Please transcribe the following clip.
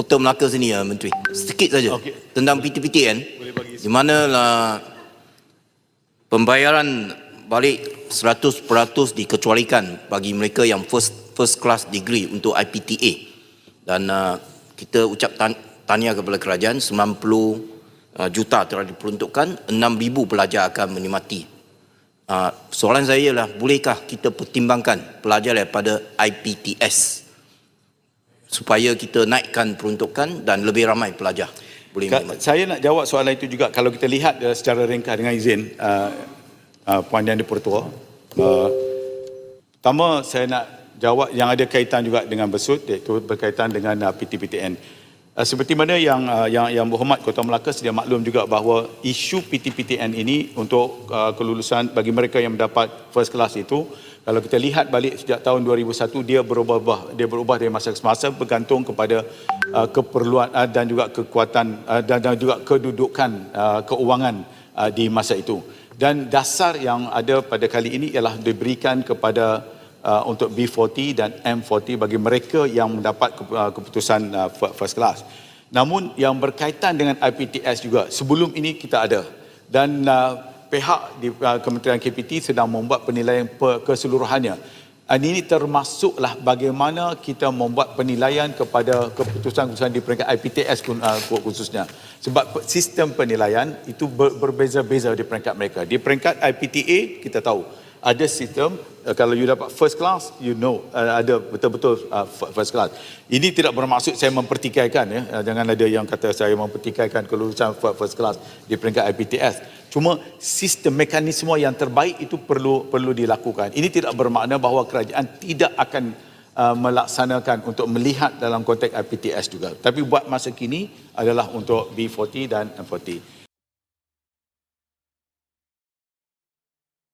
Kota Melaka sini ya Menteri. Sedikit saja Okey. tentang. Boleh bagi Di mana lah pembayaran balik 100% dikecualikan bagi mereka yang first first class degree untuk IPTA. Dan uh, kita ucap tan- tahniah kepada kerajaan 90 uh, juta telah diperuntukkan 6,000 pelajar akan menikmati. Uh, soalan saya ialah bolehkah kita pertimbangkan pelajar daripada IPTS supaya kita naikkan peruntukan dan lebih ramai pelajar boleh Ka- menikmati. Saya nak jawab soalan itu juga kalau kita lihat uh, secara ringkas dengan izin uh, uh, Puan Yang Dipertua. Uh, pertama saya nak jawab yang ada kaitan juga dengan besut iaitu berkaitan dengan uh, PTPTN. Uh, seperti mana yang uh, yang yang berhormat Kota Melaka sedia maklum juga bahawa isu PTPTN ini untuk uh, kelulusan bagi mereka yang mendapat first class itu kalau kita lihat balik sejak tahun 2001 dia berubah-ubah dia berubah dari masa ke masa bergantung kepada keperluan dan juga kekuatan dan, juga kedudukan keuangan di masa itu. Dan dasar yang ada pada kali ini ialah diberikan kepada uh, untuk B40 dan M40 bagi mereka yang mendapat uh, keputusan uh, fir- first class. Namun yang berkaitan dengan IPTS juga sebelum ini kita ada dan uh, pihak di uh, Kementerian KPT sedang membuat penilaian pe- keseluruhannya. Dan ini termasuklah bagaimana kita membuat penilaian kepada keputusan-keputusan di peringkat IPTS uh, khususnya. Sebab sistem penilaian itu ber- berbeza-beza di peringkat mereka. Di peringkat IPTA kita tahu ada sistem uh, kalau you dapat first class you know uh, ada betul-betul uh, first class. Ini tidak bermaksud saya mempertikaikan ya. Uh, jangan ada yang kata saya mempertikaikan kelulusan first class di peringkat IPTS cuma sistem mekanisme yang terbaik itu perlu perlu dilakukan. Ini tidak bermakna bahawa kerajaan tidak akan uh, melaksanakan untuk melihat dalam konteks IPTS juga. Tapi buat masa kini adalah untuk B40 dan M40